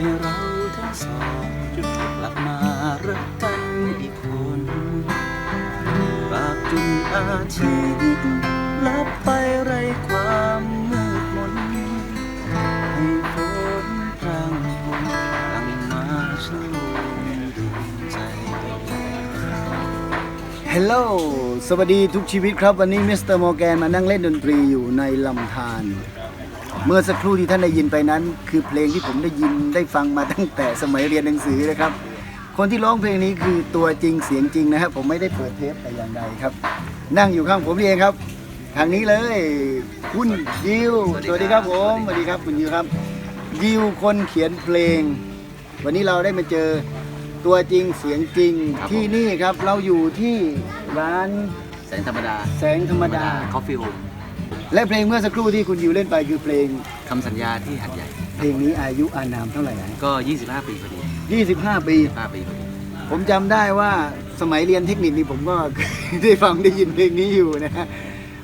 ให้เราทั้งสองกลับมารักกันอีกคนรักจุนอาทิตย์ลับไปไรความมืดมนให้ฝนพรางพรหลังมาชลมดวงใจ ฮัลโหล สวัสดีทุกชีวิตครับ วันนี้มิสเตอร์มอร์แกนมานั่งเล่นดนตรีอยู่ในลำธาร เมื่อสักครู่ที่ท่านได้ยินไปนั้น คือเพลงที่ผมได้ยินได้ฟังมาตั้งแต่สมัยเรียนหนังสือนะครับ คนที่ร้องเพลงนี้คือตัวจริงเสียงจริงนะครับ ผมไม่ได้เปิดเทปแต่อย่างใดครับ นั่งอยู่ข้างผมนี่เองครับ ทางนี้เลยคุณยิวสวัสดีครับผมสวัสดีครับคุณยิวครับยิวคนเขียนเพลง วันนี้เราได้มาเจอตัวจริงเสียงจริงครับที่นี่ครับเราอยู่ที่ร้านแสงธรรมดาแสงธรรมดา คอฟฟี่โฮม และเพลงเมื่อสักครู่ที่คุณยิวเล่นไปคือเพลงคำสัญญาที่หัดใหญ่ เพลงนี้อายุอานามเท่าไหร่นะก็ 25 ปีพอดี25 ปี5ปีพอดี ผมจำได้ว่าสมัยเรียนเทคนิคนี่ผมก็ ได้ฟังได้ยินเพลงนี้อยู่นะฮะ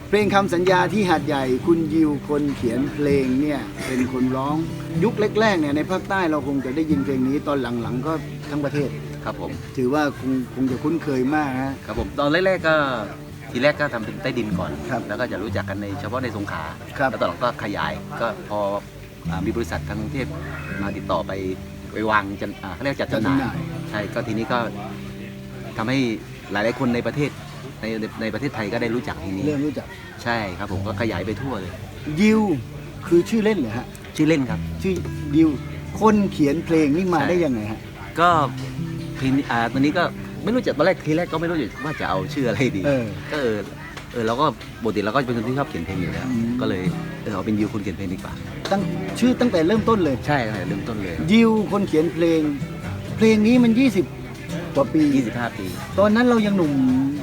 เพลงคำสัญญาที่หัดใหญ่ คุณยิวคนเขียนเพลงเนี่ยเป็นคนร้องยุคแรกๆเนี่ยในภาคใต้เราคงจะได้ยินเพลงนี้ตอนหลังๆก็ทั้งประเทศ ครับผม ถือว่าคงคงจะคุ้นเคยมากฮะครับผม ตอนแรกๆก็ ทีแรกก็ทำเป็นใต้ดินก่อน ครับแล้วก็จะรู้จักกันในเฉพาะในสงขลาครับ แล้วตอนหลังก็ขยายก็พออ่ามีบริษัททางกรุงเทพมาติดต่อไปไปวางจันอ่าเขาเรียกจัดจำหน่ายจัดจำหน่าย ใช่ก็ทีนี้ก็ทำให้หลายๆคนในประเทศในในในประเทศไทยก็ได้รู้จักทีนี้ เริ่มรู้จัก ใช่ครับผมก็ขยายไปทั่วเลย ยิวคือชื่อเล่นเหรอฮะ ชื่อเล่นครับ ชื่อยิวคนเขียนเพลงนี่มาใช่ ได้ยังไงฮะ ก็เพลงนี้อ่าตอนนี้ก็ ไม่รู้จะตอนแรกทีแรกก็ไม่รู้จะว่าจะเอาชื่ออะไรดี เออ ก็เออเออเราก็ปกติเราก็เป็นคนที่ชอบเขียนเพลงอยู่แล้ว อืม ก็เลยเออเอาเป็นยูคนเขียนเพลงดีกว่า ตั้งชื่อตั้งแต่เริ่มต้นเลย ใช่ครับเริ่มต้นเลยยิวคนเขียนเพลง เพลงนี้มัน 20 กว่าปี 25 ปีตอนนั้นเรายังหนุ่ม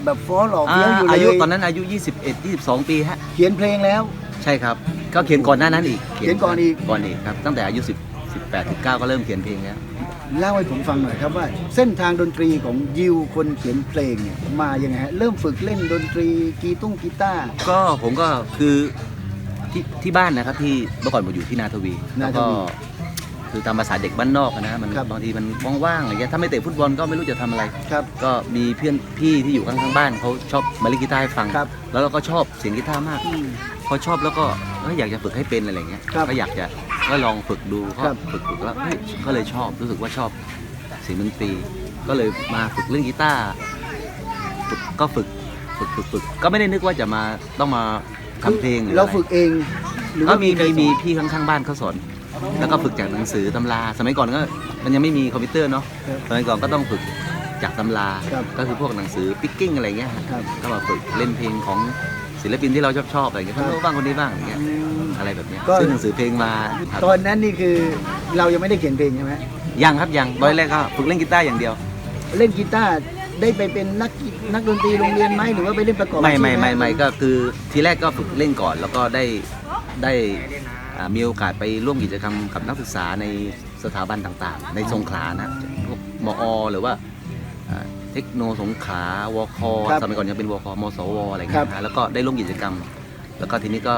แบบฟ้อหล่อเฟี้ยวอยู่เลยอายุตอนนั้นอายุ 21 22 ปีฮะ เขียนเพลงแล้ว ใช่ครับ ก็เขียนก่อนหน้านั้นอีกเขียนก่อนอีก ก่อนอีกครับ ตั้งแต่อายุ10 18 19 ก็เริ่มเขียนเพลงแล้ว เล่าให้ผมฟังหน่อยครับว่า เส้นทางดนตรีของยิวคนเขียนเพลงเนี่ยมายังไงฮะเริ่มฝึกเล่นดนตรีกีตุ้งกีตาร์ ก็ผมก็คือที่ที่บ้านนะครับที่เมื่อก่อนผมอยู่ที่นาทวีนาแล้วทก็วีคือตามภาษาเด็กบ้านนอกอะนะมันครับ บางทีมันว่างๆอะไรเงี้ยถ้าไม่เตะฟุตบอลก็ไม่รู้จะทำอะไร ครับ ก็มีเพื่อนพี่ที่อยู่ข้างๆบ้านเขาชอบมาเล่นกีตาร์ให้ฟัง ครับ แล้วเราก็ชอบเสียงกีตาร์มาก อืม พอชอบแล้วก็เอ้ยอยากจะฝึกให้เป็นอะไรเงี้ยครับ ก็อยากจะ ก็ลองฝึกดูก็ครับ ฝึกฝึกแล้วเฮ้ยก็เลยชอบรู้สึกว่าชอบเสียงดนตรี ก็เลยมาฝึกเล่นกีตาร์ฝึกก็ฝึกฝึกฝึกฝึกก็ไม่ได้นึกว่าจะมาต้องมาทำเพลงหรือเราอะไรฝึกเองหรือก็ว่ามีใครมีสมีอนพี่ข้างๆบ้านเขาสอน แล้วก็ฝึกจากหนังสือตำรา สมัยก่อนก็มันยังไม่มีคอมพิวเตอร์เนาะครับสมัยก่อนก็ต้องฝึกจากตำรา ครับ ก็คือพวกหนังสือปิกกิ้งอะไรเงี้ยฮะ ครับ ก็มาฝึกเล่นเพลงของ ศิลปินที่เราชอบชอบอะไรเงี้ยครัคบนโน้นบ้างคนนี้บ้างอะไรเงี้ยอืมอะไรแบบเนี้ยก็ ซื้อหนังสือเพลงมาครับตอนนั้นนี่คือเรายังไม่ได้เขียนเพลงใช่ไหมยังครับยังตอนแรกก็ฝึกเล่นกีตาร์อย่างเดียว เล่นกีตาร์ได้ไปเป็นนักกีนักดนตรีโรงเรียนไหมหรือว่าไปเล่นประกอบไม่อาชีพไม่ไม่หไม่ก็คือทีแรกก็ฝึกเล่นก่อน แล้วก็ได้ได้อ่ามีโอกาสไปร่วมกิจกรรมกับนักศึกษาในสถาบันต่างๆ ในสงขลานะพวกมอ หรือว่าอ่า เทคโนสงขลาวคครับสมัยก่อนยังเป็นวคมสวอะไรครัเงี้บ ยนะแล้วก็ได้ร่วมกิจกรรม แล้วก็ทีนี้ก็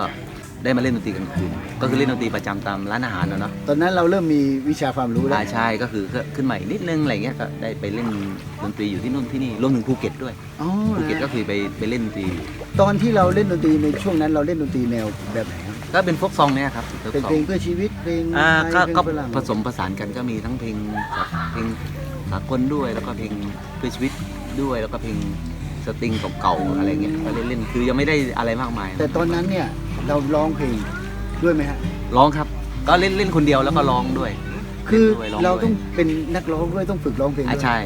ได้มาเล่นดนตรีกลางคืนก็คือเล่นดนตรีประจำตามร้านอาหารนะเนาะตอนนั้นเราเริ่มมีวิชาความรู้แล้ว อาใช่ก็คือขึ้นมาอีกนิดนึงอะไรเงี้ยก็ได้ไปเล่นดนตรีอยู่ที่นู่นที่นี่รวมถึงภูเก็ตด้วยอ๋อภูเก็ตก็คือไปไปเล่นดนตรีอยู่ตอนที่เราเล่นดนตรีในช่วงนั้นเราเล่นดนตรีแนวแบบไหนครับก็เป็นโฟกซองเนี่ยครับโฟกเป็นซองเพลงเพื่อชีวิตเพลงอ่าไทก็ยเพลงก็ฝรั่งผสมผสานกันก็มีทั้งเพลงเพลง สากลด้วย แล้วก็เพลงเพื่อชีวิตด้วย แล้วก็เพลงสตริงเก่าๆอะไรเงี้ยก็เล่นๆคือยังไม่ได้อะไรมากมายแต่ตอนนั้นเนี่ยเราร้องเพลงด้วยไหมฮะร้องครับ ก็เล่นเล่นคนเดียวแล้วก็ร้องด้วยคือเล่นด้วยร้องเราด้วยต้องเป็นนักร้องด้วยต้องฝึกร้องเพลงอ่าด้วยใช่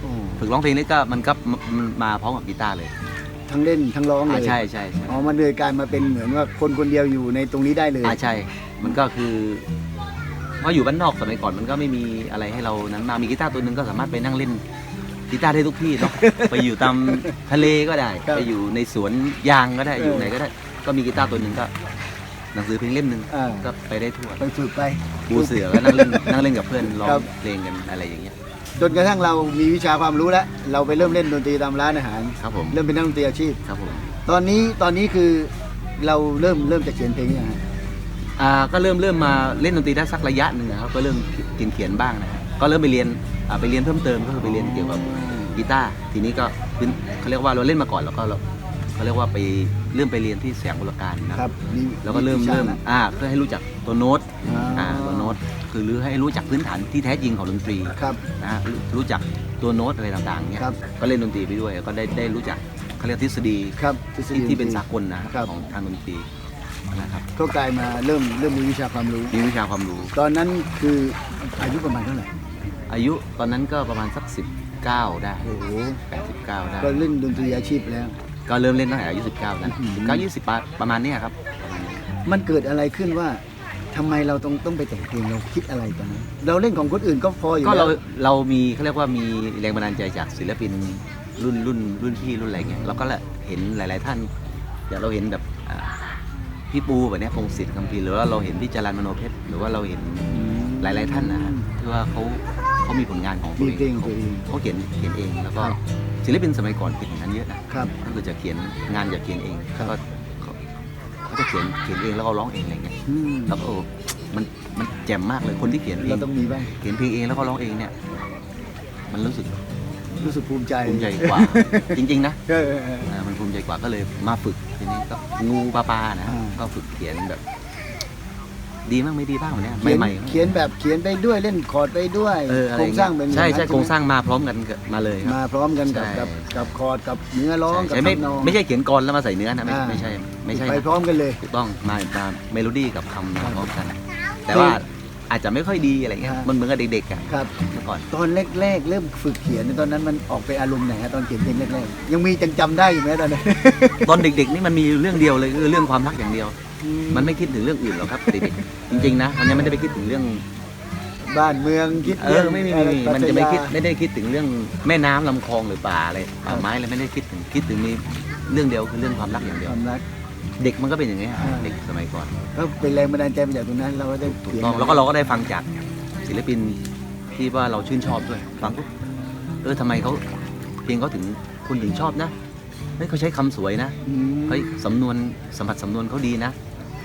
โอ้ฝึกร้องเพลงนี่ก็มันก็มันมาพร้อมกับกีตาร์เลย ทั้งเล่นทั้งร้องเลอ่ายใช่ใช่ใช่อ๋อมันเลยกลายมาเป็นเหมือนว่าคนคนเดียวอยู่ในตรงนี้ได้เลยอ่าใช่ มันก็คือ เพราะอยู่บ้านนอกสมัยก่อนมันก็ไม่มีอะไรให้เรานั้นมามีกีตาร์ตัวหนึงก็สามารถไปนั่งเล่นกีตาร์ได้ทุกที่เนาะ ไปอยู่ตามทะเลก็ได้ ครับไปอยู่ในสวนยางก็ได้ เออออ ยู่ไหนก็ได้ ก็มีกีตาร์ตัวหนึ่งก็ หนังสือเพลงเล่มหนึ่งอ่าก็ไปได้ทั่วไปฝึกไป ปูเสือก็นั่งเล่นนั่งเล่นกับเพื่อนร้อครังบเพลงกันอะไรอย่างเงี้ย จนกระทั่งเรามีวิชาความรู้แล้ว เราไปเริ่มเล่นดนตรีตามร้านอาหาร ครับผม เริ่มเป็นนักดนตรีอาชีพ ครับผม ตอนนี้ตอนนี้คือเราเริ่มเริ่มจะเขียนเพลงยังไง ออ่าก็เริ่มเริ่มมาเล่นดนตรีได้สักระยะหนึ่งนะครับก็เริ่มเขียนเขียนบ้างนะครับก็เริ่มไปเรียนอ่าไปเรียนเพิ่มเติมก็คือไปเรียนเกี่ยวกับกีตาร์ทีนี้ก็พื้นเขาเรียกว่าเราเล่นมาก่อนแล้วก็เราเขาเรียกว่าไปเริ่มไปเรียนที่แสงบุรการนะคครัรับบนี่แล้วก็เริ่มวิชาเริ่มละอ่าเพื่อให้รู้จักตัวโน้ตอ่าอ่าตัวโน้ตคือหรือให้รู้จักพื้นฐานที่แท้จริงของดนตรี ครับ นะฮะรู้รู้จักตัวโน้ตอะไรต่างๆเนี่ยครับ ก็เล่นดนตรีไปด้วยแล้วก็ได้ได้รู้จักเขาเรียกทฤษฎีครับทฤษฎี ที่ที่เป็นสากลนะครับ ของทางดนตรี นะครับก็กลายมาเริ่มเริ่มมีวิชาความรู้ มีวิชาความรู้ ตอนนั้นคืออายุประมาณเท่าไหร่อายุตอนนั้นก็ประมาณสัก 19 ได้โอ้โห89 ได้ ก็เล่นดนตรีอาชีพแล้ว ก็เริ่มเล่นตั้งแต่อายุ19นะอืม19 20ประประมาณเนี้ยครับประมาณนี้มันเกิดอะไรขึ้นว่าทำไมเราต้องต้องไปแต่งเพลงเราคิดอะไรตอนนั้นเราเล่นของคนอื่นก็พออยู่ก็เราแล้วเรามีเขาเรียกว่ามีแรงบันดาลใจจากศิลปินรุ่นรุ่นรุ่นพี่รุ่นอะไรเงี้ยเราก็ละเห็นหลาย ๆ ท่านอย่างเราเห็นแบบอ่า พี่ปูแบบเนี้ยพงศิษฐ์คำพีร์หรือว่าเราเห็นพี่จรันมโนเพชรหรือว่าเราเห็นหลาย ๆ ท่านนะฮะที่ว่าเขาเขามีผลงานของตัวมีเองเพลงของตัวเอง เขาเขียนเขียนเองแล้วก็ครับศิลปินสมัยก่อนเขียนอย่างนั้นเยอะนะครับ ก็คือจะเขียนงานจะเขียนเองครับแล้วก็เขาเขาจะเขียนเขียนเองแล้วก็ร้องเองอะไรเงี้ยอืมแล้วก็โอ้มันมันแจ่มมากเลยคนที่เขียนเอเราง ต้องมีบ้าง เขียนเพลงเองแล้วก็ร้องเองเนี่ย มันรู้สึก รู้สึกภูมิใจภูมิใจกว่า จริงๆนะเออ เออเอออ่ามันภูมิใจกว่าก็เลยมาฝึกทีนี้ก็งูปลาปลานะอ่า ก็ฝึกเขียนแบบ ดีบ้างไม่ดีบ้างวันเนี้ยเขียนใหม่ๆเขียนแบบเขียนไปด้วยเล่นคอร์ดไปด้วยเอออะโคไรรงอย่สร้างเป็นใช่ใช่อย่โครงนั้นสร้างมาพร้อมกันกับมาเลยครับ มาพร้อมกันกับใช่ กับกับคอร์ดกับเนื้อร้องกับใช่ไม่ทำนอง ไม่ใช่เขียนกรแล้วมาใส่เนื้อนะไม่อ่า ไม่ใช่ ไม่ใช่ไปนะพร้อมกันเลย ถูกต้องมามาเมโลดี้กับคำนองพร้อมกัน แต่เพลงว่า อาจจะไม่ค่อยดีอะไรเงี้ยอ่ามัมันเหมือนกับเด็กๆอะครับ เมื่อก่อน ตอนแรก ๆ เริ่มฝึกเขียนตอนนั้นมันออกไปอารมณ์ไหนฮะตอนเขียนเพลงแรกๆยังมีจังจำได้อยู่ไหมตอนนั้นตอนเด็กๆนี่มันมีเรื่องเดียวเลยคือเรื่องความรักอย่างเดียว มันไม่คิดถึงเรื่องอื่นหรอกครับเด็กๆจริงๆนะมันยังไม่ได้ไปคิดถึงเรื่องบ้านเมืองคิดเออไม่มีไม่มีปรัมันชจะไม่ญาคิดไม่ได้คิดถึงเรื่องแม่น้ำลำคลองหรือป่าอะไรป่าไม้อะไรไม่ได้คิดถึงคิดถึงมีเรื่องเดียวคือเรื่องความรักอย่างเดียว ความรัก เด็กมันก็เป็นอย่างนี้ยอ่า เด็กสมัยก่อนก็เป็นแรงบันดาลใจมาจากตรงนั้น เราก็ได้ถูกเขียนต้องแล้วก็เราก็ได้ฟังจากศิลปินที่ว่าเราชื่นชอบด้วยฟังปุ๊บเออทำไมเขาเพลงเขาถึงคุณถึงชอบนะเฮ้ยเขาใช้คำสวยนะ อืมเฮ้ยสำนวนสัมผัสสำนวนเขาดีนะ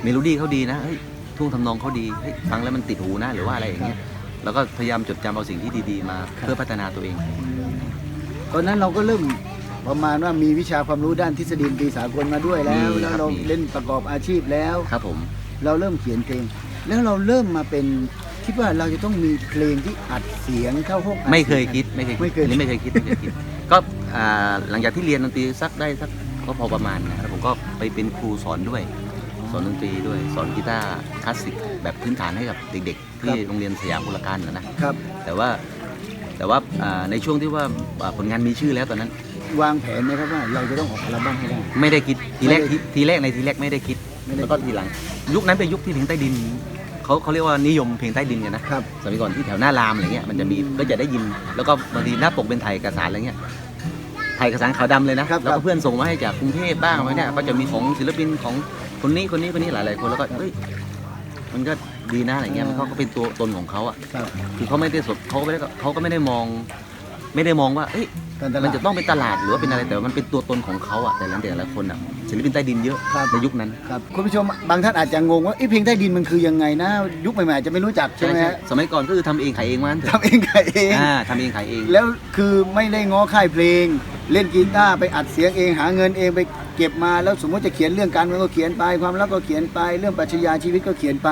เมโลดี้เขาดีนะเฮ้ยท่วงทำนองเขาดีเฮ้ยฟังแล้วมันติดหูนะหรือว่าอะไรอย่างเงี้ยแล้วก็พยายามจดจำเอาสิ่งที่ดีๆมา เพื่อพัฒนาตัวเอง ตอนนั้นเราก็เริ่ม ประมาณว่ามีวิชาความรู้ด้านทฤษฎีดนตรีสากลมาด้วยแล้ว มีแล้วครับเรามี เล่นประกอบอาชีพแล้ว ครับผม เราเริ่มเขียนเพลง แล้วเราเริ่มมาเป็นคิดว่าเราจะต้องมีเพลงที่อัดเสียงเข้าห้องอัดไม่เคยสีงคิดไม่เคยไม่เคย อันนี้ไม่เคยคิดไม่เคยคิด ก็อ่าหลังจากที่เรียนดนตรีสักได้สักก็พอประมาณนะครับผมก็ไปเป็นครูสอนด้วย สอนดนตรีด้วยสอนกีตาร์คลาสสิกแบบพื้นฐานให้กับเด็ก ๆ ที่โรงเรียนสยามบุรการนะนะครับ แต่ว่าแต่ว่าอ่าในช่วงที่ว่าอ่าผลงานมีชื่อแล้วตอนนั้น วางแผนไหมครับว่าเราจะต้องออกอัลบั้มให้ได้ ไม่ได้คิดทีแรกไม่ได้ทีทีแรกในทีแรกไม่ได้คิดไม่ได้แล้วก็ทีหลัง ยุคนั้นเป็นยุคที่เพลงใต้ดินเขาเขาเรียกว่านิยมเพลงใต้ดินกันนะครับ สมัยก่อนที่แถวหน้ารามอะไรเงี้ยมันจะมีก็จะได้ยิน แล้วก็บางทีหน้าปกเป็นไทยเอกสารอะไรเงี้ยไทยเอกสารขาวดำเลยนะครับแล้วครัก็บ เพื่อนส่งมาให้จากกรุงเทพบ้างอะไรเนี่ยก็จะมีของศิลปินของคนนี้คนนี้คนนี้หลายๆคนแล้วก็เอ้ยมันก็ดีนะอะไรเงี้ยมันก็เป็นตัวตนของเขาอะครับ คือเขาไม่ได้สดเขาก็ไม่ได้เขาก็ไม่ได้มอง ไม่ได้มองว่าเอ้ยการตมัลานดจะต้องเป็นตลาดหรือว่าเป็นอะไรแต่ว่ามันเป็นตัวตนของเขาอะแต่ละแต่ละคนอะศิลปินใต้ดินเยอะครับ ในยุคนั้นครับคุณผู้ชมบางท่านอาจจะงงว่าเอ้เพลงใต้ดินมันคือยังไงนะ ยุคใหม่ๆอาจจะไม่รู้จักใช่ไหมฮะสมัยก่อนก็คือทำเองขายเองมันเถอะทำเองขายเอง อ่าทำเองขายเองแล้วคือไม่ได้ง้อค่ายเพลง เล่นกีตาร์ไปอัดเสียงเองหาเงินเองไปเก็บมาแล้วสมมติจะเขียนเรื่องการเมืองก็เขียนไปความรักก็เขียนไป เรื่องปรัชญาชีวิตก็เขียนไป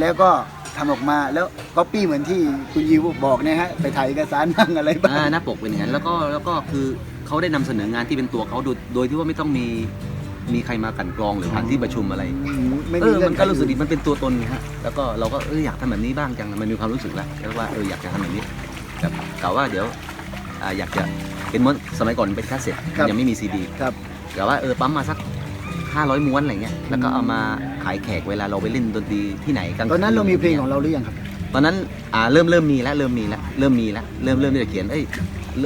แล้วก็ ทำออกมาแล้วก๊อปปี้เหมือนที่คุณยิวบอกเนะฮะไปถ่ายเอกสารบ้างอะไรบ้าง อ่าหน้าปกเป็นอย่างนั้นแล้วก็แล้วก็คือเขาได้นำเสนองานที่เป็นตัวเขาโดยโดยที่ว่าไม่ต้องมีมีใครมากลั่นกรองหรือผ่านที่ประชุมอะไรไม่เอมีอเงื่มัอนนไขก็รู้สึกดีมันเป็นตัวตนไงฮะแล้วก็เราก็เอออยากทำแบบนี้บ้างจังมันมีความรู้สึกแล้วแล้วว่าเอออยากจะทำแบบนี้แบบกล่าวว่าเดี๋ยวอ่าอยากจะเป็นม้วนสมัยก่อนเป็นคาสเซ็ตยังไม่มีซีดี ครับ แต่ว่าเออปั๊มมาสัก 500 ม้วนอะไรเงี้ยแล้วก็เอามาขายแขกเวลาเราไปเล่นดนตรีที่ไหนกลางตอนนั้นเรามีเพลงของเราเราหรือยังครับ ตอนนั้นอ่าเริ่มเริ่มมีแล้วเริ่มมีแล้วเริ่มมีแล้วเริ่มเริ่มที่จะเขียนเอ้ย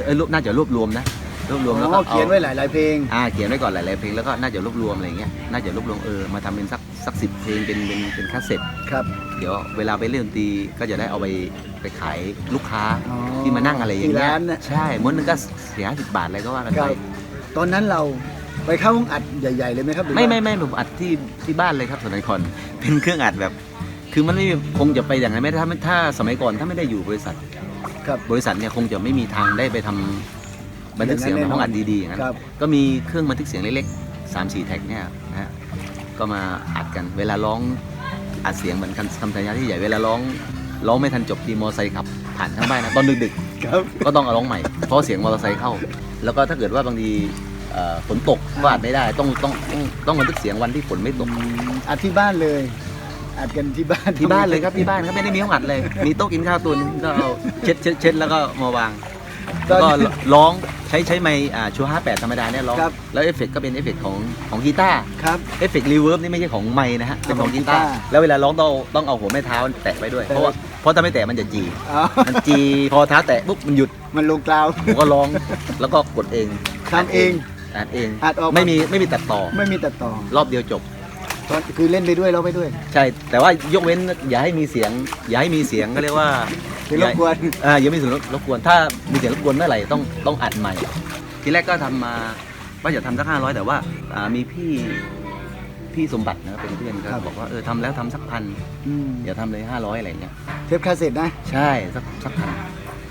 เอ้ยรวบน่าจะรวบรวมนะรวบรวมแล้วก็อ๋อเขียนไว้หลายๆเพลงอ่าเขียนไว้ก่อนหลายๆเพลงแล้วก็น่าจะรวบรวมอะไรเงี้ยน่าจะรวบรวมเออมาทำเป็นสักสักสิบเพลงเป็นเป็นเป็นคาสเซ็ตครับเดี๋ยวเวลาไปเล่นดนตรีก็จะได้เอาไปไปขายลูกค้าอ๋อที่มานั่งอะไรอย่างที่เงี้ยร้านน่ะใช่ม้วนหนึงก็เสียสิบบาทอะไรก็ว่ากันคไปรับตอนนั้นเรา ไปเข้าห้องอัดใหญ่ ๆ เลยไหมครับหรือว่าไม่ไม่ไม่ผมอัดที่ที่บ้านเลยครับสมัยก่อนเป็นเครื่องอัดแบบ คือมันไม่มีคงจะไปอย่างนั้นไม่ได้ถ้าถ้าสมัยก่อนถ้าไม่ได้อยู่บริษัท ครับ บริษัทเนี่ยคงจะไม่มีทางได้ไปทำบันทึกเสียงอย่างนั้นในห้องอัดดีๆอย่างนั้นครับ ก็มีเครื่องบันทึกเสียงเล็กๆ3 4แท็กเนี่ยนะฮะก็มาอัดกันเวลาร้องอัดเสียงเหมือนกันทำสัญญาที่ใหญ่เวลาร้องร้องไม่ทันจบดีมอไซค์ขับ ผ่านข้างบ้านนะตอนดึกครับๆก็ต้องเอาร้องใหม่เพราะเสียงมอเตอร์ไซค์เข้า แล้วก็ถ้าเกิดว่าบางทีเอ่อ ฝนตกก็อัดไม่ได้ ต้องต้องต้องต้องบันทึกเสียงวันที่ฝนไม่ตกอัดที่บ้านเลยอัดกันที่บ้านที่บ้านเลยครับที่บ้านครับไม่ได้มีห้องอัดเลย มีโต๊ะกินข้าวตัวหนึงก็เอาเช็ดเช็ดเช็ดแล้วก็มาวางตอนแล้วก็นี้ร้องใช้ใช้ไมค์อ่าชัวห้าแปดธรรมดาเนี่ยร้องครับแล้วเอฟเฟกต์ก็เป็นเอฟเฟกต์ของของกีตาร์ครับเอฟเฟกต์รีเวิร์บนี่ไม่ใช่ของไมค์นะฮะเป็นของกีตาร์ของกีตาร์แล้วเวลาร้องต้องต้องเอาหัวแม่เท้าแตะไปด้วยแตะเพราะว่าเพราะถ้าไม่แตะมันจะจีอ๋อมันจีพอเท้าแตะปุ๊บมันหยุดมันลงกลาวผมก็ร้องแล้วก็กดเองทำเอง อัดเองอัดออกมาไม่มีไม่มีตัดต่อ ไม่มีตัดต่อรอบเดียวจบตอนคือเล่นไปด้วยเราไปด้วย ใช่ แต่ว่ายกเว้นอย่าให้มีเสียง อย่าให้มีเสียงก็เรียกว่าเป็นรบกวนอ่าอย่ามีเสียงรบกวนถ้ามีเสียงรบกวนเมื่อไหร่ต้องต้องอัดใหม่ ทีแรกก็ทำมาว่าจะทำสักห้าร้อยแต่ว่าอ่ามีพี่พี่สมบัตินะเป็นเพื่อนก็ครับบอกว่าเออทำแล้วทำสักพันอืมอย่าทำเลยห้าร้อยอะไรเงี้ยเทปคาสเซ็ตนะ ใช่สักสักพันไ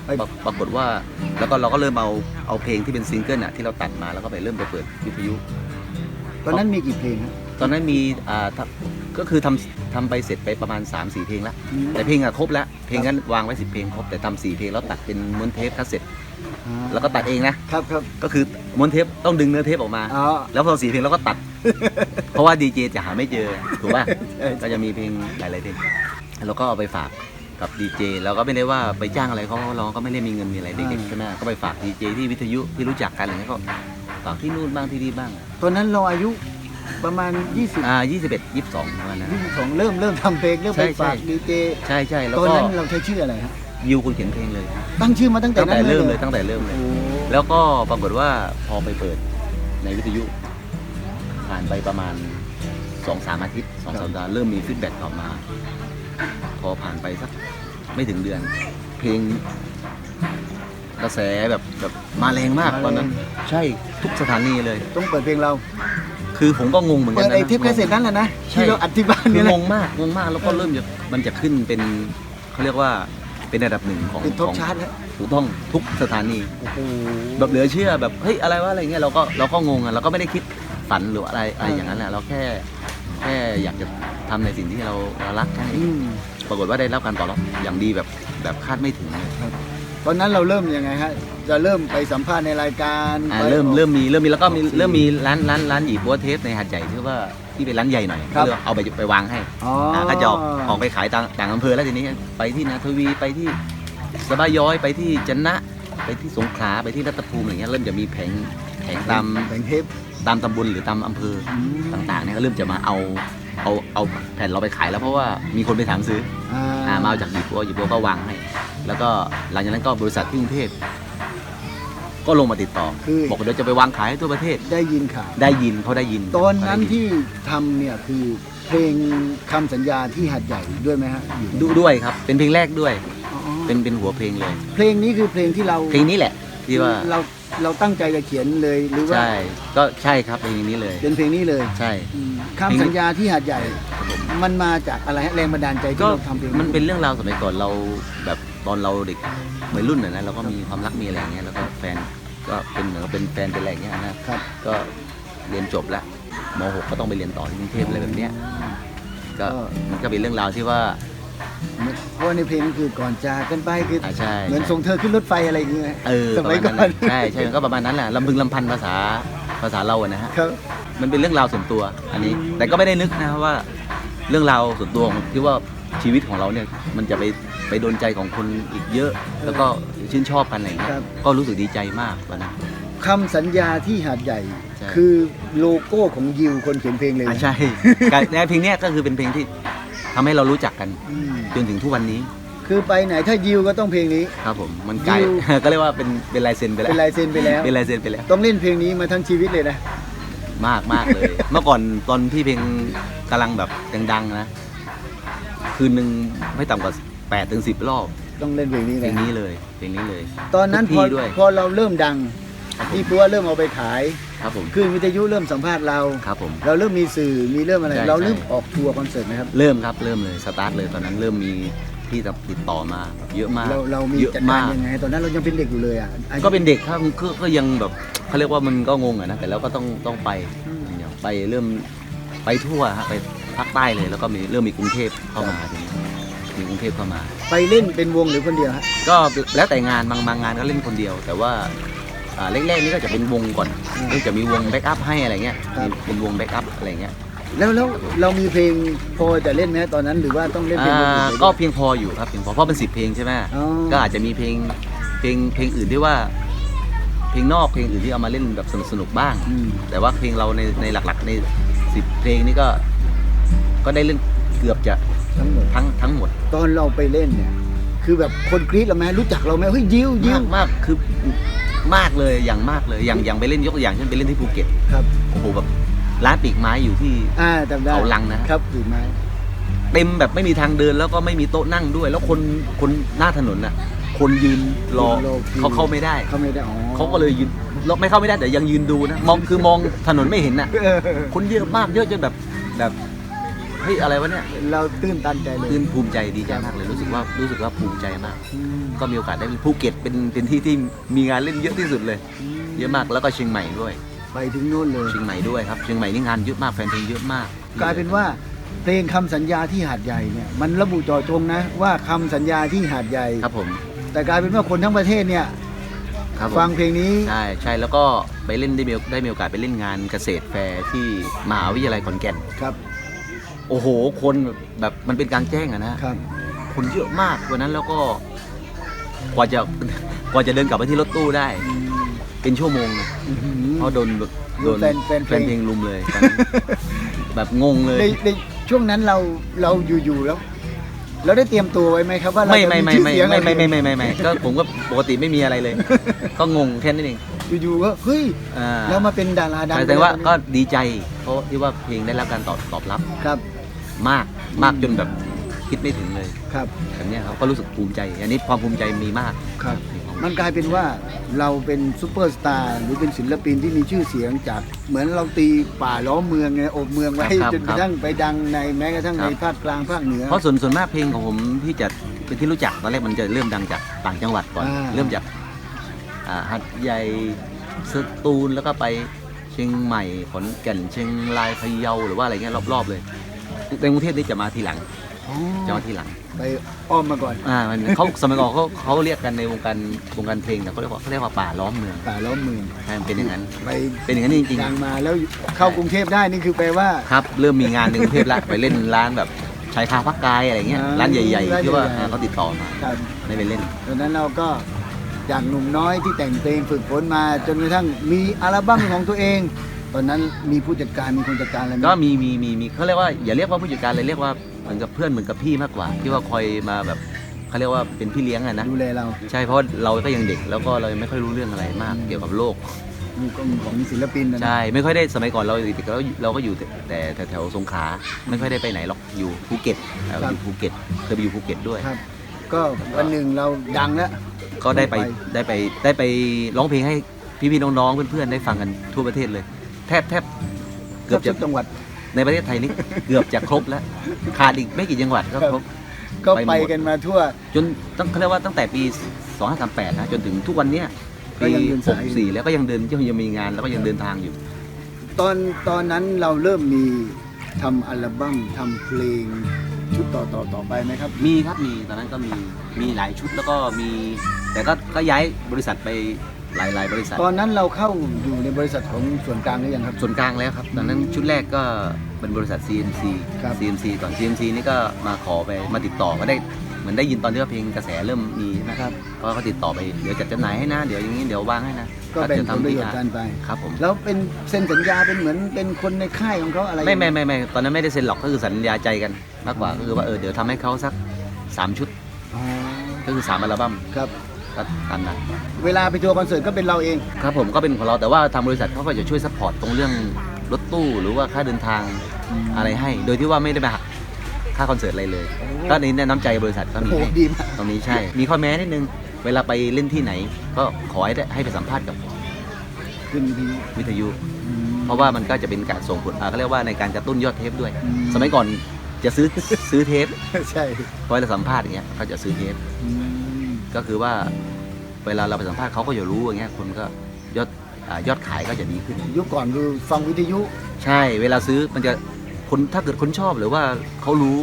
ปปรปรากฏว่าแล้วก็เราก็เริ่มเอาเอาเพลงที่เป็นซิงเกิลอะที่เราตัดมาแล้วก็ไปเริ่มไปเปิดวิทยุ ตอนนั้นมีกี่เพลงฮะตอนนั้นมีอ่าทำก็คือทำทำไปเสร็จไปประมาณ 3 4 เพลงแล้วอืมแต่เพลงอะครบแล้วเพลงนั้นวางไว้ 10 เพลงครบแต่ทำสี่เพลงแล้วตัดเป็นม้วนเทปคาสเซ็ตอ่าแล้วก็ตัดเองนะครับครับก็คือม้วนเทปต้องดึงเนื้อเทปออกมาอ๋อแล้วพอสี่เพลงเราก็ตัด เพราะว่าดีเจจะหาไม่เจอถูกป่ะใช่ก็จะมีเพลงหลายๆเพลงแล้วก็เอาไปฝาก กับดีเจเราก็ไม่ได้ว่าไปจ้างอะไรเขาเราก็ไม่ได้มีเงินมีอะไรเด็กๆใช่ไหมก็ไปฝากดีเจที่วิทยุที่รู้จักกันอะไรเงี้ยก็ฝากที่นู่นบ้างที่นี่บ้างตอนนั้นเราอายุประมาณ 20 อ่า 21 22ประมาณนั้น 22 เริ่มเริ่มทำเพลงเริ่มไปใช่ใช่ฝากดีเจใช่ใช่แล้วตอนก็นั้นเราใช้ชื่ออะไรฮะยิวคนเขียนเพลงเลย ตั้งชื่อมาตั้งแต่ตั้งนั้แต่นเริ่มเลเลยยตั้งแต่เริ่มเลยโอ้แล้วก็ปรากฏว่าพอไปเปิดในวิทยุ ผ่านไปประมาณสองสามอาทิตย์สองสัปดาห์เริ่มมีฟีดแบ็กออกมาพ อผ่านไปสักไม่ถึงเดือน เพลงกระแสแบบแบบมาแรงมากตอนนั้น ใช่ทุกสถานีเลย ต้องเปิดเพลงเรา คือผมก็งงเหมือนกัเปินดนะ ไอ้เทปคาสเซ็ตนั่นแหละนะใช่ ที่เราอัดที่บ้านคืเนี่อยแหงละงมากงงมากแล้วก็เริ่มจะมันจะขึ้นเป็นเขาเรียกว่าเป็นระดับหนึ่งของติดท็อปของชาร์ตแล้วถูกต้องทุกสถานี โอ้โห แบบเหลือเชื่อแบบเฮ้ยอะไรวะอะไรเงี้ยเราก็เราก็งงอะเราก็ไม่ได้คิดฝันหรืออะไรอะไรเออออ ย่างนั้นแหละเราแค่แค่อยากจะทำในสิ่งที่เราเรารักแค่นั้นเออืงม ปรากฏว่าได้รับการตอบรับอย่างดีแบบแบบคาดไม่ถึงเลยตอนนั้นเราเริ่มยังไงฮะ จะเริ่มไปสัมภาษณ์ในรายการอ่าไปเริ่มออก เริ่มมีเริ่มมีแล้วก็มีออกสื่อเริ่มมีร้านร้านร้านหยีบัวเทปในหาดใหญ่ที่ว่าที่เป็นร้านใหญ่หน่อยครับ ก็เลยเอาไปไปวางให้อ๋ออ่าก็จะออกออกไปขายต่างต่างอำเภอแล้วทีนี้ไปที่นาทวีไปที่สบายย้อยไปที่จันนะไปที่สงขลาไปที่รัตภูมิอย่างเงี้ยเริ่มจะมีแผงแผงตามแบ่งเทปตามตำบลหรือตามอำเภอ อืม ต่างๆเนี่ยก็เริ่มจะมาเอา เอาเอาแผ่นเราไปขายแล้วเพราะว่ามีคนไปถามซื้ออ่าอ่ามาเอาจากหยิบบัวหยิบบัวก็วางให้ แล้วก็หลังจากนั้นก็บริษัทที่กรุงเทพก็ลงมาติดต่อ คือ บอกเดี๋ยวจะไปวางขายให้ทั่วประเทศ ได้ยินข่าวได้ยินเขาได้ยินตอนนั้นเขาได้ยิที่ทำเนี่ยคือเพลงคำสัญญาที่หัดใหญ่ด้วยไหมฮะอยู่ในดูด้วยครับ เป็นเพลงแรกด้วย อ๋อเป็นเป็นหัวเพลงเลย เพลงนี้คือเพลงที่เราเพลงนี้แหละที่ว่าเรา เราตั้งใจจะเขียนเลยหรือว่าใช่ก็ใช่ครับเพลงนี้เลย เป็นเพลงนี้เลยใช่ อืมคำสัญญาที่หัดใหญ่ มันมาจากอะไรฮะแรงบันดาลใจที่ก็เราทำเพลงมันเป็นเรื่องราวสมัยก่อนเราแบบตอนเราเด็กวัยรุ่นน่ะนะเราก็มีความรักมีอะไรอย่างเงี้ยแล้วก็แฟนก็เป็นเหมือนกับเป็นแฟนเป็นอะไรอย่างเงี้ยนะครับ ก็เรียนจบแล้วม .6 ก็ต้องไปเรียนต่อที่กรุงเทพอะไรแบบเนี้ยก็มันก็เป็นเรื่องราวที่ว่า เพราะว่าในเพลงนี้คือก่อนจากกันไปคืออ่าใช่เหมือนส่งเธอขึ้นรถไฟอะไรอย่างเงี้ยเออสประมัมายณก่อนั้นนน่ะใช่ใช่มันก็ประมาณนั้นแหละลำพึงลำพันภาษาภาษาเราอะนะฮะ ครับ มันเป็นเรื่องราวส่วนตัวอันนี้อืมแต่ก็ไม่ได้นึกนะว่า เรื่องราวส่วนตัวของที่ว่าชีวิตของเราเนี่ยมันจะไปไปโดนใจของคนอีกเยอะ แล้วก็ชื่นชอบกันอะไรอย่างเงี้ยครับ ก็รู้สึกดีใจมากวันนั้น คำสัญญาที่หาดใหญ่ ใช่ คือโลโก้ของยิวคนเขียนเพลงเลยอะนะใช่ การในเพลงเนี้ยก็คือเป็นเพลงที่ ทำให้เรารู้จักกันอืมจนถึงทุกวันนี้คือไปไหนถ้ายิวก็ต้องเพลงนี้ ครับผมมันกลายยิวก็เรียกว่าเป็นเป็นลายเซ็นไปแล้วเป็นลายเซ็นไปแล้ว เป็นลายเซ็นไปแล้ว ต้องเล่นเพลงนี้มาทั้งชีวิตเลยนะ มากมากเลย เมื่อก่อนตอนที่เพลงกำลังแบบดังๆนะ คืนหนึ่งไม่ต่ำกว่า8ปดถึงสิรอบต้องเล่นเพลงนี้เพเลลยงนี้เลยเพลงนี้เลยตอนนั้นทุพกอที่ด้วย พอเราเริ่มดัง ครับผม ที่ปัวเริ่มเอาไปขายครับผมคลื่นวิทยุเริ่มสัมภาษณ์เรา ครับผม เราเริ่มมีสื่อมีเริ่มอะไร ใช่เราเริ่มใช่ ออกทัวร์คอนเสิร์ตไหมครับ เริ่มครับเริ่มเลยสตาร์ทเลยตอนนั้นเริ่มมีที่ติดต่อมาเยอะมากเราเรามีเยอะจัดการมากยังไงตอนนั้นเรายังเป็นเด็กอยู่เลยอะอายุก็เป็นเด็กครับก็ก็ยังแบบเขาเรียกว่ามันก็งงอะนะแต่แล้วก็ต้องต้องไปอืมอย่างไปเริ่มไปทั่วฮะไปภาคใต้เลยแล้วก็มีเริ่มมีกรุงเทพเข้ามาทีนี้มีกรุงเทพเข้ามา ไปเล่นเป็นวงหรือคนเดียวฮะก็แล้วแต่งานบางบางงานก็เล่นคนเดียว แต่ว่า อ่าแรกๆนี่ก็จะเป็นวงก่อนอืมก็จะมีวงแบ็กอัพให้อะไรเงี้ยครับมีเป็นวงแบ็กอัพอะไรเงี้ยแล้วแล้วเรามีเพลงพอจะเล่นไหมฮะตอนนั้นหรือว่าต้องเล่นเพลงวงอื่นอ่าไปด้วยก็เพียงพออยู่ครับเพียงพอเพราะเป็นสิบเพลงใช่ไหมอ๋อก็อาจจะมีเพลงเพลงเพลงอื่นที่ว่า เพลงนอกเพลงอื่นที่เอามาเล่นแบบสนุกๆบ้าง อืมแต่ว่าเพลงเราในในหลักๆในสิบเพลงนี่ก็ก็ได้เล่นเกือบจะทั้งหมดทั้งทั้งหมด ตอนเราไปเล่นเนี่ย คือแบบคนกรี๊ดเราไหมรู้จักเราไหมเฮ้ยยิวยิมาวกมากคือ มากเลยอย่างมากเลยอย่างอย่างไปเล่นยกตัวอย่างเช่นไปเล่นที่ภูเก็ตครับโอ้โหแบบร้านปีกไม้อยู่ที่อ่าจำได้เขาลังนะฮะครับถือไม้เต็มแบบไม่มีทางเดินแล้วก็ไม่มีโต๊ะนั่งด้วย แล้วคนคนหน้าถนนน่ะ คนยืนรอรอคิวเขาเข้าไม่ได้เขาไม่ได้อ๋อเขาก็เลยยืนเราไม่เข้าไม่ได้แต่ยังยืนดูนะมองคือมองถนนไม่เห็นน่ะเออคนเยอะมากเยอะจนแบบแบบ เฮ้ยอะไรวะเนี่ยเราตื้นตันใจเลยตื่นภูมิใจดีใจมากเลยรู้สึกว่ารู้สึกว่าภูมิใจมาก อืมก็มีโอกาสได้ไปภูเก็ตเป็นเป็นที่ที่มีงานเล่นเยอะที่สุดเลย เยอะมากแล้วก็เชียงใหม่ด้วย ไปถึงนู่นเลย เชียงใหม่ด้วยครับเชียงใหม่นี่งานเยอะมากแฟนเพลงเยอะมากกลายเป็นว่าเพลงคำสัญญาที่หาดใหญ่เนี่ยมันระบุเจ่อจงนะว่าคำสัญญาที่หาดใหญ่ ครับผมแต่กลายเป็นว่าคนทั้งประเทศเนี่ยครับผมฟังเพลงนี้ใช่ใช่แล้วก็ไปเล่นได้มีได้มีโอกาสไปเล่นงานเกษตรแฟร์ที่มหาวิทยาลัยขอนแก่น ครับ โอ้โห คนแบบมันเป็นกลางแจ้งอะนะ ครับ คนเยอะมากวันนั้นแล้วก็กว่าจะ กว่าจะเดินกลับไปที่รถตู้ได้อืมเป็นชั่วโมงนะอื้อหือเพราะโดนแบบโดนแฟนแฟนเพแฟลงนเพลงลุมเลยตอนนั้นแบบงงเลย ในในช่วงนั้นเราเราอยู่ๆแล้ว เราได้เตรียมตัวไว้ไหมครับว่าเราไม่จะไม่มีไม่ชื่อไม่เสียงไม่อะไรไม่ไม่ไม่ไม่ไม่ก็ผมก็ปกติไม่มีอะไรเลย ก็งงแค่นั้นเองอยู่ๆก็เฮ้ยอ่าเรามาเป็นดาราดังแต่ว่าไปก็แล้วดีใจเพราะที่ว่าเพลงได้รับการตอบตอบรับ ครับ มากมากจนแบบคิดไม่ถึงเลยครับอย่างเนี้ยครับก็รู้สึกภูมิใจ อันนี้ความภูมิใจมีมากครับมันกลายเป็นว่าเราเป็นซูเปอร์สตาร์หรือเป็นศิลปินที่มีชื่อเสียงจากเหมือนเราตีป่าล้อมเมืองไงโอบเมืองไว้ครับจนกระทั่งไปดังในแม้กระทั่งครัในบภาคกลางภาคเหนือ เพราะส่วนส่วนมากเพลงของผมที่จะเป็นที่รู้จักตอนแรกมันจะเริ่มดังจากต่างจังหวัดก่อน อ่า เริ่มจากอ่าหัดใหญ่สตูลแล้วก็ไปเชียงใหม่ขอนแก่นเชียงรายพะเยาหรือว่าอะไรเงี้ยรอบๆเลย ในกรุงเทพนี่จะมาทีหลังอ๋อจะมาทีหลัง ไปอ้อมมาก่อน อ่ามันเขาสมัยก่อนเขาเขาเรียกกันในวงการวงการเพลงเนี่ยเขาเรียกว่าเขาเรียกว่าป่าล้อมเมืองป่าล้อมเมืองใช่มันเป็นอย่างนั้นไปเป็นอย่างนั้นจริงดังมาแล้วเข้ากรุงเทพได้นี่คือแปลว่าๆครับ เริ่มมีงานในกรุงเทพแล้วไปเล่นร้านแบบชายคาพักกายอะไรเงี้ยอ่าร้านใหญ่ร้านๆที่ว่าใหญ่ๆอ่าเขาติดต่อมาครับได้ไปเล่นตอนนั้นเราก็จากหนุ่มน้อยที่แต่งเพลงฝึกฝนมาจนกระทั่งมีอัลบั้มของตัวเอง ตอนนั้นมีผู้จัดการมีคนจัดการอะไรไหมก็มีมีมีมีเขาเรียกว่าอย่าเรียกว่าผู้จัดการเลยเรียกว่าเหมือนกับเพื่อนเหมือนกับพี่มากกว่า ที่ว่าคอยมาแบบเขาเรียกว่าเป็นพี่เลี้ยงอะนะดูแลเราใช่เพราะว่าเราก็ยังเด็กแล้วก็เรายังไม่ค่อยรู้เรื่องอะไรมาก เกี่ยวกับโลกมีกองของศิลปินนะนะใช่ไม่ค่อยได้สมัยก่อนเราเด็กๆเราเราก็อยู่แต่แต่แถวๆสงขลาไม่ค่อยได้ไปไหนหรอกอยู่ภูเก็ตเอ่ออยู่ภูเก็ตเคยไปอยู่ภูเก็ตด้วย ครับ ก็วันหนึ่งเราดังแล้ว ก็ได้ไปไปได้ไปได้ไปร้องเพลงให้พี่ๆน้องๆเพื่อนๆได้ฟังกันทั่วประเทศเลย แทบแทบเกือบคจะรบทุจังหวัดในประเทศไทยนี่เกือบจะครบแล้วขาดอีกไม่กี่จังหวัดก็ครับครบก็ไปหมดไปกันมาทั่ว จนต้องเขาเรียกว่าตั้งแต่ปี 2538 นะจนถึงทุกวันเนี้ยก็ปียังเดินสาย64แล้วก็ยังเดินยังยังมีงานแล้วก็ยังเดินทางอยู่ ตอนตอนนั้นเราเริ่มมีทำอัลบั้มทำเพลงชุดต่อต่อต่อไปไหมครับ มีครับมีตอนนั้นก็มีมีหลายชุดแล้วก็มี แต่ก็ก็ย้ายบริษัทไป หลายหลายบริษัท ตอนนั้นเราเข้าอยู่ในบริษัทของส่วนกลางหรือยังครับ ส่วนกลางแล้วครับ ตอนนั้นชุดแรกก็เป็นบริษัท CMC ครับ CMC ก่อน CMC นี่ก็มาขอไปมาติดต่อก็ได้เหมือนได้ยินตอนที่ว่าเพลงกระแสเริ่มมีใช่ไหมครับก็เขาติดต่อไปเดี๋ยวจัดจำหน่ายให้นะเดี๋ยวอย่างนี้เดี๋ยววางให้นะก็แบ่งจะผลประโยชที่น์กันไป ครับผมแล้วเป็นเซ็นสัญญาเป็นเหมือนเป็นคนในค่ายของเขาอะไรไม่ไม่ไม่ไม่ตอนนั้นไม่ได้เซ็นหรอกก็คือสัญญาใจกันมากกว่าก็คือว่าเออเดี๋ยวทำให้เขาสักสามชุดอ๋อก็คือสามอัลบั้ม ครับ ก็ตามนั้นเวลาไปทัวร์คอนเสิร์ตก็เป็นเราเอง ครับผมก็เป็นของเราแต่ว่าทางบริษัทเขาก็จะช่วยซัพพอร์ตตรงเรื่องรถตู้หรือว่าค่าเดินทางอะไรให้ โดยที่ว่าไม่ได้มาหักค่าคอนเสิร์ตอะไรเลยโอ้ก็ในน้ำใจบริษัทก็โอ้มีโหให้ดีมาก ตรงนี้ใช่ มีข้อแม้นิดนึง เวลาไปเล่นที่ไหน ก็ขอให้ได้ให้ไปสัมภาษณ์กับขึ้นวิทยุวิทยุ อืม เพราะว่ามันก็จะเป็นการส่งผลอ่าเขาเรียกว่าในการกระตุ้นยอดเทปด้วย อืม สมัยก่อนจะซื้อ ซื้อเทปใช่พอเราสัมภาษณ์อย่างเงี้ยเขาจะซื้อเทปอืม ก็คือว่าเวลาเราไปสัมภาษณ์เขาก็จะรู้อย่างเงี้ยคนก็ยอดอ่ายอดขายก็จะดีขึ้น ยุคก่อนคือฟังวิทยุ ใช่เวลาซื้อมันจะคนถ้าเกิดคนชอบหรือว่าเขารู้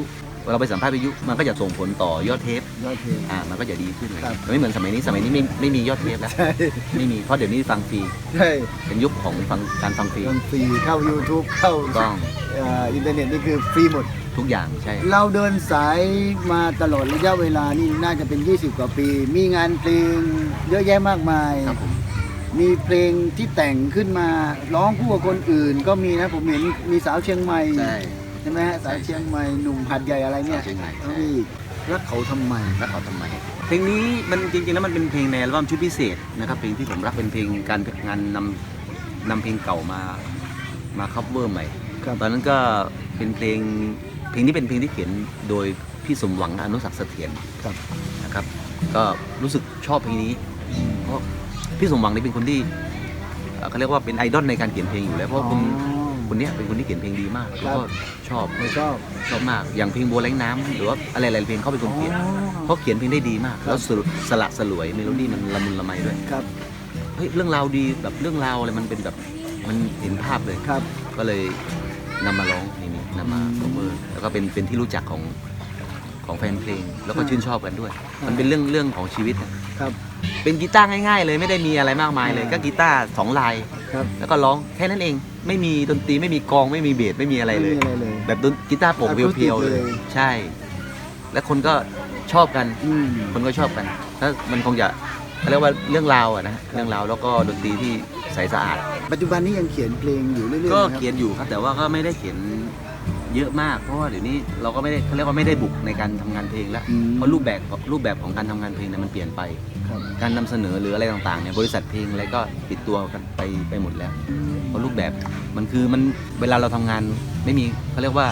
เวลาไปสัมภาษณ์วิทยุมันก็จะส่งผลต่อยอดเทปยอดเทป อ่ามันก็จะดีขึ้นเลยครับ ไม่เหมือนสมัยนี้สมัยนี้ไม่ไม่มียอดเทปแล้วใช่ไม่มีเพราะเดี๋ยวนี้ฟังฟรีใช่เป็นยุคของฟังการฟังฟรีฟังฟรีเข้า YouTube เข้าถูกต้องเอ่ออินเทอร์เน็ตนี่คือฟรีหมด ทุกอย่างใช่ เราเดินสายมาตลอดระยะเวลานี่น่าจะเป็น 20 กว่าปี มีงานเพลงเยอะแยะมากมาย ครับผมมีเพลงที่แต่งขึ้นมาร้องคู่กับคนอื่น ก็มีนะผมเห็นมีสาวเชียงใหม่ ใช่ ใช่ไหมฮะสาวเชียงใหม่หนุ่มหัดใหญ่อะไรเนี่ยสาวเชียงใหม่แล้วมีอีกรักเขาทำไม รักเขาทำไม เพลงนี้มันจริงๆแล้วมันเป็นเพลงในอัลบั้มชุดพิเศษนะครับเพลงที่ผมรักเป็นเพลงการงานนำนำเพลงเก่ามามาคัฟเวอร์ใหม่ครับ ตอนนั้นก็เป็นเพลงเพลงนี้เป็นเพลงที่เขียนโดยพี่สมหวังอนุสักดิ์เสถียรครับนะครับก็รู้สึกชอบเพลงนี้เพราะพี่สมหวังนี่เป็นคนที่เอ่อเขาเรียกว่าเป็นไอดอลในการเขียนเพลงอยู่แล้วเพราะคน คนเนี้ยเป็นคนที่เขียนเพลงดีมากแล้วก็ชอบไม่ชอบชอบมากอย่างเพลงบัวแรงน้ำหรือว่าอะไรหลายๆเพลงเขาเป็นคนเขียนเขาเขียนเพลงได้ดีมาก แล้วสรุสละสลวยเมโลดี้มันละมุนละไมด้วยครับ เฮ้ยเรื่องราวดีแบบเรื่องราวอะไรมันเป็นแบบมันเห็นภาพเลยครับ ก็เลยนำมาร้องเพลงนี้นำมาอืม cover แล้วก็เป็นเป็นที่รู้จักของของแฟนเพลง แล้วก็อ่าชื่นชอบกันด้วยอ่ามัมันเป็นเรื่องเรื่องของชีวิตอะ ครับ เป็นกีตาร์ง่ายๆ เลยไม่ได้มีอะไรมากมายเลยอ่า ก็กีตาร์สองลาย ครับแล้วก็ร้องแค่นั้นเอง ไม่มีดนตรีไม่มีกลองไม่มีเบสไม่มีอะไรเลยม่มีอะไรเลย แบบดนกีตาร์โปร่ง Acoustic เพียวๆเลยเลย ใช่ และคนก็ชอบกัน อืม คนก็ชอบกันถ้ามันคงจะเขาเรียกว่าเรื่องราวอะนะเรื่องราวแล้วก็ดนตรีที่ใสสะอาด ปัจจุบันนี้ยังเขียนเพลงอยู่เรื่อยๆก็นะครับ เขียนอยู่ครับแต่ว่าก็ไม่ได้เขียน เยอะมาก เพราะว่าเดี๋ยวนี้เราก็ไม่ได้เขาเรียกว่าไม่ได้บุกในการทำงานเพลงแล้วอืมเพราะรูปแบบรูปแบบของการทำงานเพลงเนี่ยมันเปลี่ยนไปครับการนำเสนอหรืออะไรต่างๆเนี่ยบริษัทเพลงอะไรก็ปิดตัวกันไปไปหมดแล้วอืมเพราะรูปแบบมันคือมันเวลาเราทำงานไม่มีเขาเรียกว่า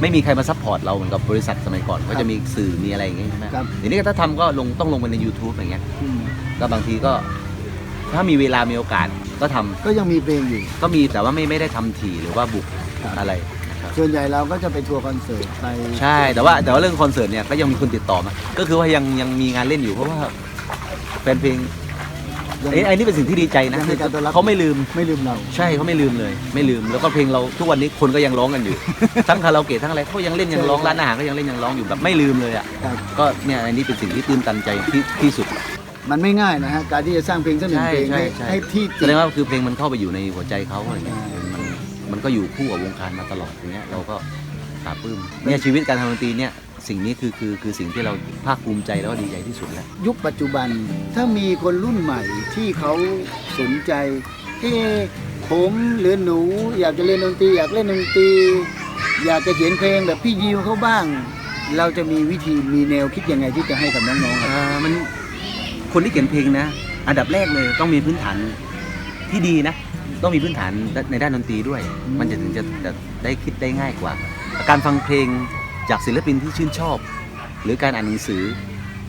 ไม่มีใครมาซัพพอร์ตเราเหมือนกับบริษัทสมัยก่อนก็จะมีสื่อมีอะไรอย่างเงี้ยใช่ไหมครับเดี๋ยวนี้ถ้าทำก็ลงต้องลงไปใน YouTube อย่างเงี้ยอืมก็บางทีก็ถ้ามีเวลามีโอกาสก็ทำก็ยังมีเพลงอยู่ ก็มีแต่ว่าไม่ไม่ได้ทำถี่หรือว่าบุกครับอะไรนะครับ ส่วนใหญ่เราก็จะไปทัวร์คอนเสิร์ตไปใช่แต่ว่าแต่ว่าเรื่องคอนเสิร์ตเนี่ยก็ยังมีคนติดต่อมา ก็คือว่ายังยังมีงานเล่นอยู่เพราะว่าแฟนเพลงยังเอ้ยไอ้นี่เป็นสิ่งที่ดีใจนะยังมีการต้อนรับ เขาไม่ลืม ไม่ลืมเรา ใช่เขาไม่ลืมเลย ไม่ลืมแล้วก็เพลงเราทุกวันนี้คนก็ยังร้องกันอยู่ ทั้งคาราโอเกะทั้งอะไรเขายังเล่นยังร้องใช่ร้านอาหารก็ยังเล่นยังร้องอยู่แบบไม่ลืมเลยอะครับ ก็เนี่ยอันนี้เป็นสิ่งที่ตื้นตันใจที่ที่สุด มันไม่ง่ายนะฮะ การที่จะสร้างเพลงสักหนึ่งใช่เพลงใช่ให้ใช่ให้ที่แสติด ดงว่าคือเพลงมันเข้าไปอยู่ในหัวใจเขาอะไรเงี้ยใช่ มันมันก็อยู่คู่กับวงการมาตลอดอย่างเงี้ยเราก็ปลาบปลื้มเนี่ยชีวิตการทำดนตรีเนี่ยสิ่งนี้คือคือคือสิ่งที่เราภาคภูมิใจแล้วก็ดีใจที่สุดแล้ว ยุคปัจจุบันถ้ามีคนรุ่นใหม่ที่เขาสนใจเอ๊ะผมหรือหนูอยากจะเล่นดนตรีอยากเล่นดนตรีอยากจะเขียนเพลงแบบพี่ยิวเขาบ้าง เราจะมีวิธีมีแนวคิดยังไงที่จะให้กับน้องๆครับเอ่อมันคนที่เขียนเพลงนะ อันดับแรกเลยต้องมีพื้นฐานที่ดีนะ ต้องมีพื้นฐานในด้านดนตรีด้วยอืมมันจะถึงจะจะได้คิดได้ง่ายกว่า การฟังเพลงจากศิลปินที่ชื่นชอบ หรือการอ่านหนังสือ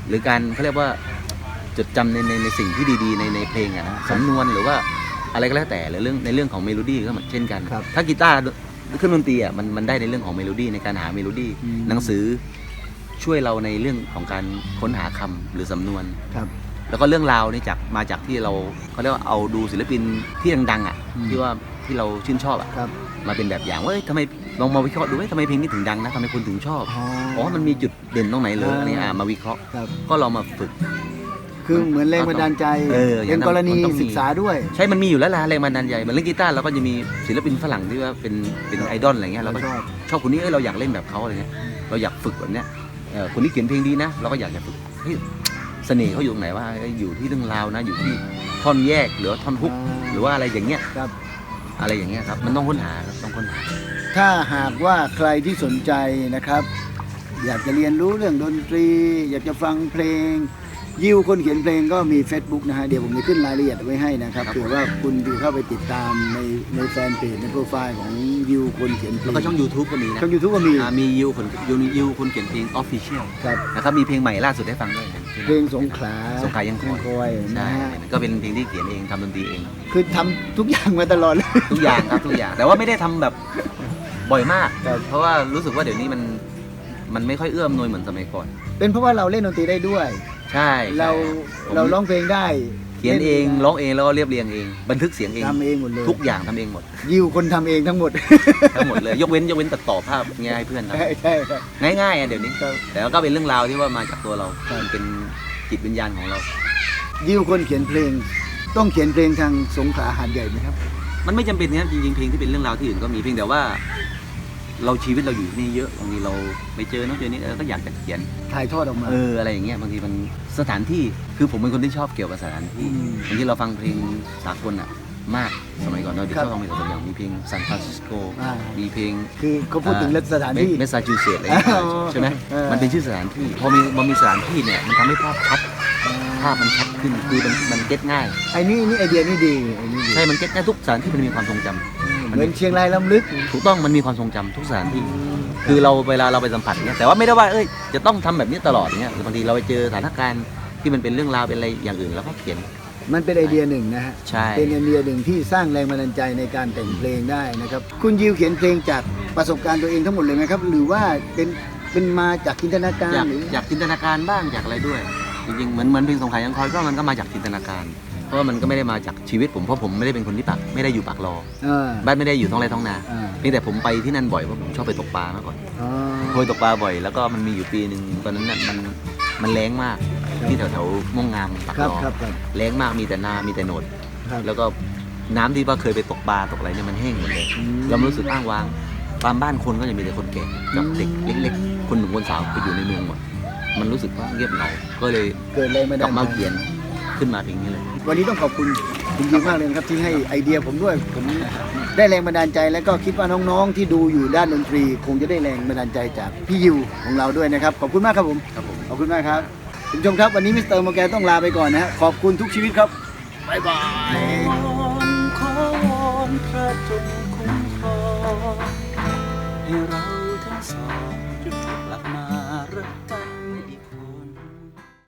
หรือการเขาเรียกว่าจดจำในในในสิ่งที่ดีๆ ในในเพลงอะนะสำนวนหรือว่าอะไรก็แล้วแต่หรือเรื่องในเรื่องของเมโลดี้ก็เหมือนเช่นกัน ครับถ้ากีตาร์เครื่องดนตรีอะมันมันได้ในเรื่องของเมโลดี้ในการหาเมโลดี้อืม หนังสือช่วยเราในเรื่องของการค้นหาคำหรือสำนวน ครับ แล้วก็เรื่องราวนี่จากมาจากที่เราเขาเรียกว่าเอาดูศิลปินที่ดังๆอะอืมที่ว่าที่เราชื่นชอบอะครับ มาเป็นแบบอย่างว่าเอ้ยทำไมลองมาวิเคราะห์ดูว่าทำไมเพลงนี้ถึงดังนะทำไมคนถึงชอบอ๋ออ๋อมันมีจุดเด่นตรงไหนเลยอ่าอะไรเงี้ยอะมาวิเคราะห์ครับ ก็ลองมาฝึก คือเหมือนแรงบันดาลใจเอออย่างนั้นเป็นกรณีมันต้องมี ศึกษาด้วย ใช่ มันมีอยู่แล้วล่ะแรงบันดาลใจเหมือนเล่นกีตาร์เราก็จะมีศิลปินฝรั่งที่ว่าเป็นเป็นไอดอลอะไรเงี้ยเราก็ชอบ ชอบคนนี้เอ้ยเราอยากเล่นแบบเขาอะไรเงี้ยเราอยากฝึกแบบเนี้ยเออคนที่เขียนเพลงดีนะ เราก็อยากจะฝึกเฮ้ย เสน่ห์เขาอยู่ตรงไหนว่าอยู่ที่เรื่องราวนะ อยู่ที่ท่อนแยกหรือว่าท่อนฮุก หรือว่าอะไรอย่างเงี้ยครับ อะไรอย่างเงี้ยครับมันต้องค้นหาครับต้องค้นหา ถ้าหากว่าใครที่สนใจนะครับ อยากจะเรียนรู้เรื่องดนตรี อยากจะฟังเพลง ยิวคนเขียนเพลงก็มี Facebook นะฮะ เดี๋ยวผมจะขึ้นรายละเอียดไว้ให้นะครับครับเผื่อว่าคุณดีเข้าไปติดตามในในแฟนเพจในโปรไฟล์ของยิวคนเขียนเพลแล้วงก็ช่อง YouTube ก็มีนะช่องยูทูบก็มี อ่ามียูคนยูยูคนเขียนเพลง Official ครับ นะครับมีเพลงใหม่ล่าสุดให้ฟังด้วยเพลงสงขลาสงขลายังคอยคอยนะใช่ฮะ ก็เป็นเพลงที่เขียนเองทำดนตรีเอง คือทำทุกอย่างมาตลอดเลย ทุกอย่างครับทุกอย่างแต่ว่าไม่ได้ทำแบบบ่อยมาก ครับ เพราะว่ารู้สึกว่าเดี๋ยวนี้มันมันไม่ค่อยเอื้อมหนวยเหมือนสมัยก่อน เป็นเพราะว่าเราเล่นดนตรีได้ด้วย ใช่เราผมเราร้องเพลงได้เขียนเองร้องเองแล้วก็เรียบเรียงเอง บันทึกเสียงเองทำเองหมดเลยทุกอย่างทำเองหมดยิวคนทำเองทั้งหมด ทั้งหมดเลยยกเว้นยกเว้นตัดต่อภาพเงี้ยให้เพื่อนทใช่ใช่ครับำง่ายๆอะเดี๋ยวนี้ ครับแต่ว่าก็เป็นเรื่องราวที่ว่ามาจากตัวเราครับ มันเป็นจิตวิญญาณของเรา ยิวคนเขียนเพลง ต้องเขียนเพลงทางสงขลาหาดใหญ่ไหมครับ มันไม่จำเป็นนะจริงๆเพลงที่เป็นเรื่องราวที่อื่นก็มีเพียงแต่ว่า เราชีวิตเราอยู่ที่นี่เยอะบางทีเราไปเจอโน้นเจอนี่เออก็อยากจะเขียนถ่ายทอดออกมา เอออะไรอย่างเงี้ยบางทีมันสถานที่คือผมเป็นคนที่ชอบเกี่ยวกับสถานที่อืมบางทีเราฟังเพลงสากลอะมากสมัยก่อนเราจะครัชบอบฟังเพลงสากลอย่างมีเพลงซานฟรานซิสโกอ่ามีเพลง คือเขาพูดถึงสถานที่ เมสซาจูเซตอะไรอย่างเงี้ยอ๋อใช่ไหมเออ มันเป็นชื่อสถานที่ พอมีพอมีสถานที่เนี่ย มันทำให้ภาพชัด ภาพมันชัดขึ้น คือมันมันเก็ตง่าย ไอ้นี่นี่ไอเดียนี่ดีไอ้นี่ดี ใช่ มันเก็ตง่ายทุกสถานที่มันมีความทรงจำ เหมือนเชียงรายลำลึก ถูกต้องมันมีความทรงจำทุกสถานที่ คือเราเวลาเราไปสัมผัสเนี่ยแต่ว่าไม่ได้ว่าเอ้ยจะต้องทำแบบนี้ตลอดเนี่ยบางทีเราไปเจอสถานการณ์ที่มันเป็นเรื่องราวเป็นอะไรอย่างอื่นแล้วก็เขียน มันเป็นไอเดียหนึ่งนะฮะ ใช่ เป็นไอเดียหนึ่งที่สร้างแรงบันดาลใจในการแต่งเพลงได้นะครับ คุณยิวเขียนเพลงจากประสบการณ์ตัวเองทั้งหมดเลยไหมครับ หรือว่าเป็นเป็นมาจากจินตนาการอยากหรือ อยากจินตนาการบ้างอยากอะไรด้วย จริงๆเหมือนเหมือนเพลงสงขลายังคอยก็มันก็มาจากจินตนาการ เพราะว่ามันก็ไม่ได้มาจากชีวิตผมเพราะผมไม่ได้เป็นคนที่ปากไม่ได้อยู่ปากรอเออบ้านไม่ได้อยู่ท้องไร่ท้องนาอ่าเพียงแต่ผมไปที่นั่นบ่อยเพราะผมชอบไปตกปลามาก่อนอ๋อเคยตกปลาบ่อย แล้วก็มันมีอยู่ปีหนึ่งตอนนั้นน่ะมันมันแรงมากที่แถวแถวๆม่วงงามปากครับรอครับครับแรงมากมีแต่นามีแต่โหนด ครับแล้วก็น้ำที่ว่าเคยไปตกปลาตกอะไรเนี่ยมันแห้งหมดเลย อืม เรารู้สึกอ้างว้าง ตามบ้านคนก็จะมีแต่คนแก่กับเด็กอืมเล็กๆ คนหนุ่มคนสาวไปอยู่ในเมืองหมดมันรู้สึกว่าเงียบเหงา ก็เลยเกิดแรงบันกดาลับลมาใจเขียน ขึ้นมาเพลงนี้เลย วันนี้ต้องขอบคุณคุณยิวมากเลยนะครับที่ให้ไอเดียผมด้วยผมได้แรงบันดาลใจ แล้วก็คิดว่าน้องๆ ที่ดูอยู่ด้านดนตรี คงจะได้แรงบันดาลใจจากพี่ยิวของเราด้วยนะครับขอบคุณมากครับผมครับผมขอบคุณมากครับคุณผู้ชมครับวันนี้มิสเตอร์โมแกนต้องลาไปก่อนนะฮะขอบคุณทุกชีวิตครับบ๊ายบายวอนขอวอนพระจงคุ้มครองให้เรา